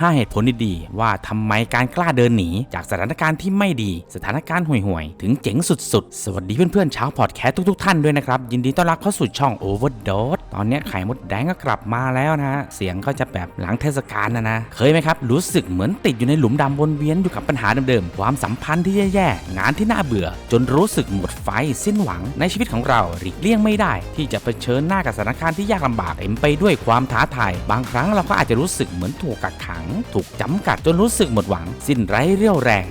5 เหตุผลดีๆ ว่าทำไมการกล้าเดินหนี จากสถานการณ์ที่ไม่ดี สถานการณ์ห่วยๆ ถึงเจ๋งสุดๆ สวัสดีเพื่อนๆชาวพอดแคสต์ทุกๆ ท่านด้วยนะครับ ยินดีต้อนรับเข้าสู่ช่อง Overdose ตอนนี้ไข่มดแดงก็กลับมาแล้วนะ เสียงก็จะแบบหลังเทศกาลนะนะ เคยไหมครับ รู้สึกเหมือนติดอยู่ในหลุมดำวนเวียนอยู่กับปัญหาเดิมๆ ความสัมพันธ์ที่แย่ๆ งานที่น่าเบื่อ จนรู้สึกหมดไฟสิ้นหวัง ในชีวิตของเราหลีกเลี่ยงไม่ได้ ที่จะเผชิญหน้ากับสถานการณ์ที่ยากลำบากเต็มไปด้วยความท้าทาย บางครั้งเราก็อาจจะรู้สึกเหมือนถูกกักขังถูกจำกัดจนรู้สึกหมดหวัง สิ้นไร้เรี่ยวแรง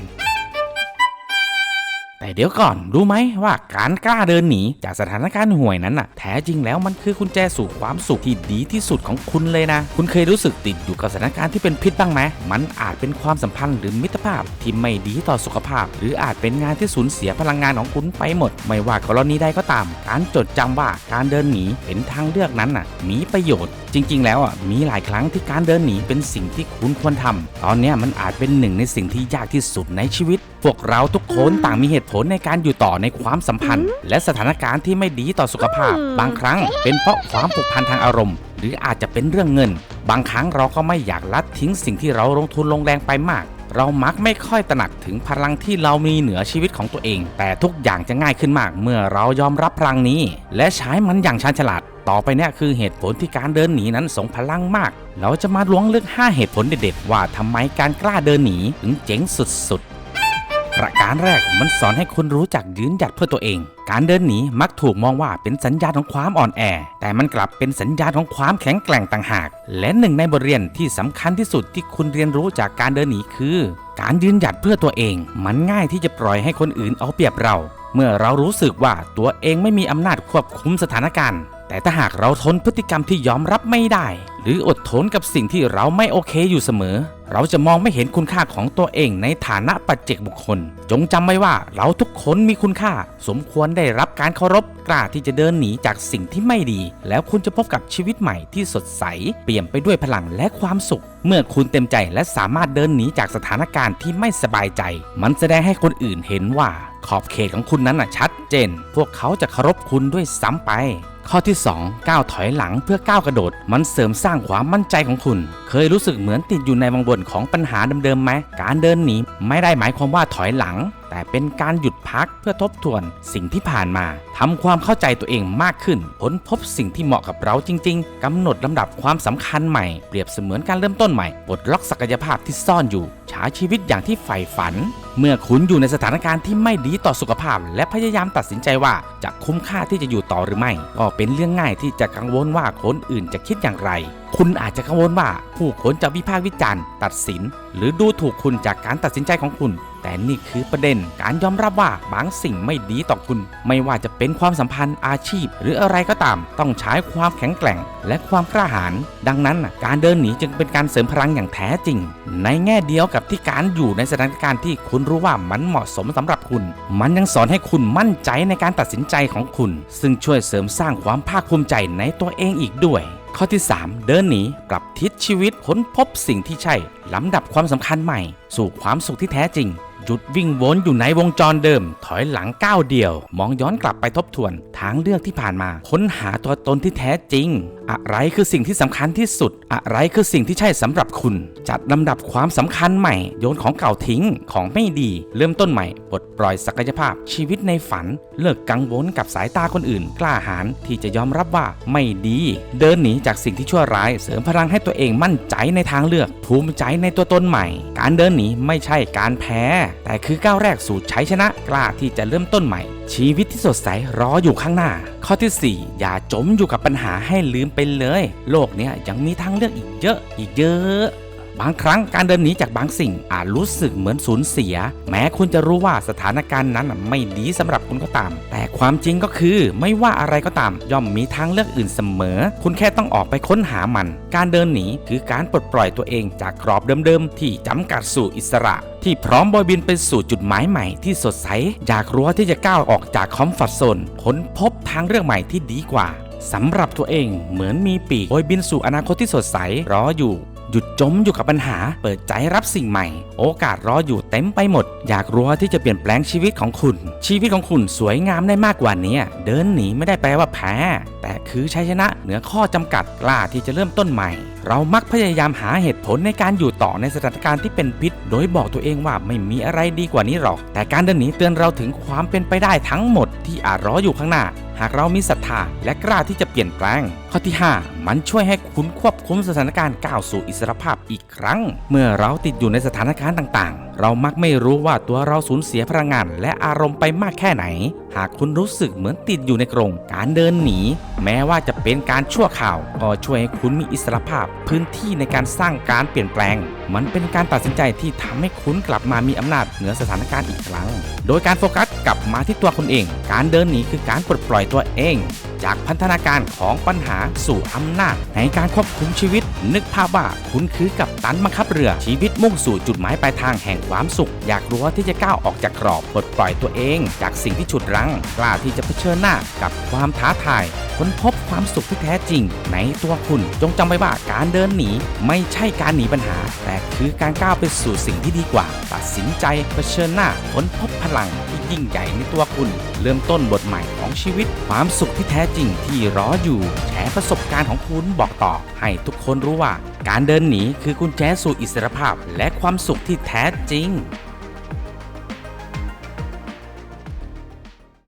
แต่เดี๋ยวก่อนรู้ไหมว่าการกล้าเดินหนีจากสถานการณ์ห่วยนั้นน่ะแท้จริงแล้วมันคือกุญแจสู่ความสุขที่ดีที่สุดของคุณเลยนะ คุณเคยรู้สึกติดอยู่กับสถานการณ์ที่เป็นพิษบ้างไหมมันอาจเป็นความสัมพันธ์หรือมิตรภาพที่ไม่ดีต่อสุขภาพ หรืออาจเป็นงานที่สูญเสียพลังงานของคุณไปหมด ไม่ว่ากรณีใดก็ตาม การจดจำว่าการเดินหนีเป็นทางเลือกนั้นน่ะ มีประโยชน์ จริง ๆ แล้วอะมีหลายครั้งที่การเดินหนีเป็นสิ่งที่คุณควรทำตอนนี้มันอาจเป็นหนึ่งในสิ่งที่ยากที่สุดในชีวิต พวกเราทุกคนต่างมีเหตุผลในการอยู่ต่อในความสัมพันธ์ และสถานการณ์ที่ไม่ดีต่อสุขภาพ บางครั้งเป็นเพราะความผูกพันทางอารมณ์ หรืออาจจะเป็นเรื่องเงิน บางครั้งเราก็ไม่อยากลัดทิ้งสิ่งที่เราลงทุนลงแรงไปมาก เรามักไม่ค่อยตระหนักถึงพลังที่เรามีเหนือชีวิตของตัวเอง แต่ทุกอย่างจะง่ายขึ้นมาก เมื่อเรายอมรับพลังนี้ และใช้มันอย่างชาญฉลาดต่อไปเนี่ยคือเหตุผลที่การเดินหนีนั้นส่งพลังมาก เราจะมาล้วงลึก 5 เหตุผลเด็ดๆว่าทำไมการกล้าเดินหนีถึงเจ๋งสุดๆ ประการแรกมันสอนให้คุณรู้จักยืนหยัดเพื่อตัวเอง การเดินหนีมักถูกมองว่าเป็นสัญญาณของความอ่อนแอ แต่มันกลับเป็นสัญญาณของความแข็งแกร่งต่างหาก และหนึ่งในบทเรียนที่สำคัญที่สุดที่คุณเรียนรู้จากการเดินหนีคือ การยืนหยัดเพื่อตัวเอง มันง่ายที่จะปล่อยให้คนอื่นเอาเปรียบเรา เมื่อเรารู้สึกว่าตัวเองไม่มีอำนาจควบคุมสถานการณ์ แต่ถ้าหากเราทนพฤติกรรมที่ยอมรับไม่ได้ หรืออดทนกับสิ่งที่เราไม่โอเคอยู่เสมอ เราจะมองไม่เห็นคุณค่าของตัวเองในฐานะปัจเจกบุคคล จงจำไว้ว่าเราทุกคนมีคุณค่า สมควรได้รับการเคารพกล้าที่จะเดินหนีจากสิ่งที่ไม่ดี แล้วคุณจะพบกับชีวิตใหม่ที่สดใส เปี่ยมไปด้วยพลังและความสุข เมื่อคุณเต็มใจและสามารถเดินหนีจากสถานการณ์ที่ไม่สบายใจ มันแสดงให้คนอื่นเห็นว่า ขอบเขตของคุณนั้นน่ะชัดเจน พวกเขาจะเคารพคุณด้วยซ้ำไป ข้อที่ 2 ก้าวถอยหลังเพื่อก้าวกระโดด มันเสริมสร้างความมั่นใจของคุณ เคยรู้สึกเหมือนติดอยู่ในวังวนของปัญหาเดิมๆไหมการเดินหนีไม่ได้หมายความว่าถอยหลังแต่เป็นการหยุดพักเพื่อทบทวนสิ่งที่ผ่านมาทำความเข้าใจตัวเองมากขึ้นค้นพบสิ่งที่เหมาะกับเราจริง ๆกำหนดลำดับความสำคัญใหม่ เปรียบเสมือนการเริ่มต้นใหม่ปลดล็อกศักยภาพที่ซ่อนอยู่ใช้ชีวิตอย่างที่ใฝ่ฝัน เมื่อคุณอยู่ในสถานการณ์ที่ไม่ดีต่อสุขภาพ และพยายามตัดสินใจว่าจะคุ้มค่าที่จะอยู่ต่อหรือไม่ ก็เป็นเรื่องง่ายที่จะกังวลว่าคนอื่นจะคิดอย่างไร คุณอาจจะกังวลว่าผู้คนจะวิพากษ์วิจารณ์ตัดสิน หรือดูถูกคุณจากการตัดสินใจของคุณ แต่นี่คือประเด็นการยอมรับว่าบางสิ่งไม่ดีต่อคุณ ไม่ว่าจะเป็นความสัมพันธ์อาชีพ หรืออะไรก็ตาม ต้องใช้ความแข็งแกร่ง และความกล้าหาญดังนั้นการเดินหนีจึงเป็นการเสริมพลังอย่างแท้จริง ในแง่เดียวกับที่การอยู่ในสถานการณ์ที่คุณรู้ว่ามันเหมาะสมสำหรับคุณ มันยังสอนให้คุณมั่นใจในการตัดสินใจของคุณ ซึ่งช่วยเสริมสร้างความภาคภูมิใจในตัวเองอีกด้วย ข้อที่ 3 เดินหนีปรับทิศชีวิตค้นพบสิ่งที่ใช่ลำดับความสำคัญใหม่ สู่ความสุขที่แท้จริง หยุดวิ่งวนอยู่ในวงจรเดิม ถอยหลังก้าวเดียว มองย้อนกลับไปทบทวน ทางเลือกที่ผ่านมา ค้นหาตัวตนที่แท้จริง อะไรคือสิ่งที่สำคัญที่สุด อะไรคือสิ่งที่ใช่สำหรับคุณ จัดลำดับความสำคัญใหม่ โยนของเก่าทิ้งของไม่ดี เริ่มต้นใหม่ปลดปล่อยศักยภาพ ชีวิตในฝัน เลิกกังวลกับสายตาคนอื่น กล้าหาญที่จะยอมรับว่าไม่ดี เดินหนีจากสิ่งที่ชั่วร้าย เสริมพลังให้ตัวเองมั่นใจในทางเลือก ภูมิใจในตัวตนใหม่ การเดินหนีไม่ใช่การแพ้แต่คือก้าวแรกสู่ชัยชนะกล้าที่จะเริ่มต้นใหม่ ชีวิตที่สดใสรออยู่ข้างหน้า ข้อทีสี่4 อย่าจมอยู่กับปัญหาให้ลืมไปเลย โลกนี้ยังมีทางเลือกอีกเยอะอีกเยอะ บางครั้งการเดินหนีจากบางสิ่งอาจรู้สึกเหมือนสูญเสีย แม้คุณจะรู้ว่าสถานการณ์นั้นไม่ดีสำหรับคุณก็ตาม แต่ความจริงก็คือไม่ว่าอะไรก็ตาม ย่อมมีทางเลือกอื่นเสมอ คุณแค่ต้องออกไปค้นหามัน การเดินหนีคือการปลดปล่อยตัวเองจากกรอบเดิมๆที่จำกัดสู่อิสระ ที่พร้อมบอยบินไปสู่จุดหมายใหม่ที่สดใสอยากรู้วที่จะก้าวออกจากคอมฟอร์ทโซนค้นพบทางเลือกใหม่ที่ดีกว่าสำหรับตัวเองเหมือนมีปีกโบยบินสู่อนาคตที่สดใสรออยู่ หยุดจมอยู่กับปัญหา เปิดใจรับสิ่งใหม่ โอกาสรออยู่เต็มไปหมด อยากรู้ว่าที่จะเปลี่ยนแปลงชีวิตของคุณ ชีวิตของคุณสวยงามได้มากกว่านี้ เดินหนีไม่ได้แปลว่าแพ้ แต่คือชัยชนะเหนือข้อจำกัดกล้าที่จะเริ่มต้นใหม่ เรามักพยายามหาเหตุผลในการอยู่ต่อในสถานการณ์ที่เป็นพิษโดยบอกตัวเองว่าไม่มีอะไรดีกว่านี้หรอก แต่การเดินหนีเตือนเราถึงความเป็นไปได้ทั้งหมดที่อาจรออยู่ข้างหน้า หากเรามีศรัทธาและกล้าที่จะเปลี่ยนแปลง ข้อที่ 5 มันช่วยให้คุณควบคุมสถานการณ์ก้าวสู่อิสรภาพอีกครั้ง เมื่อเราติดอยู่ในสถานการณ์ต่างๆ เรามักไม่รู้ว่าตัวเราสูญเสียพลังงานและอารมณ์ไปมากแค่ไหน หากคุณรู้สึกเหมือนติดอยู่ในกรงการเดินหนี แม้ว่าจะเป็นการชั่วข่าวก็ช่วยให้คุณมีอิสรภาพ พื้นที่ในการสร้างการเปลี่ยนแปลง มันเป็นการตัดสินใจที่ทำให้คุณกลับมามีอำนาจเหนือสถานการณ์อีกครั้ง โดยการโฟกัสกลับมาที่ตัวคุณเอง การเดินหนีคือการปลดปล่อยตัวเอง จากพันธนาการของปัญหาสู่อำนาจ ในการควบคุมชีวิต นึกภาพว่าคุณคือกับตันบังคับเรือชีวิตมุ่งสู่จุดหมายปลายทางแห่งความสุข อยากรู้ว่าที่จะก้าวออกจากกรอบปลดปล่อยตัวเอง จากสิ่งที่ฉุดรั้งกล้าที่จะเผชิญหน้ากับความท้าทายค้นพบความสุขที่แท้จริง ในตัวคุณจงจำไว้ว่าการเดินหนี ไม่ใช่การหนีปัญหา แต่คือการก้าวไปสู่สิ่งที่ดีกว่า ตัดสินใจเผชิญหน้าค้นพบพลังที่ยิ่งใหญ่ในตัวคุณ เริ่มต้นบทใหม่ของชีวิตความสุขที่แท้จริงที่รออยู่ แชร์ประสบการณ์ของคุณบอกต่อ ให้ทุกคนรู้ว่า การเดินหนีคือกุญแจสู่อิสรภาพและความสุขที่แท้จริง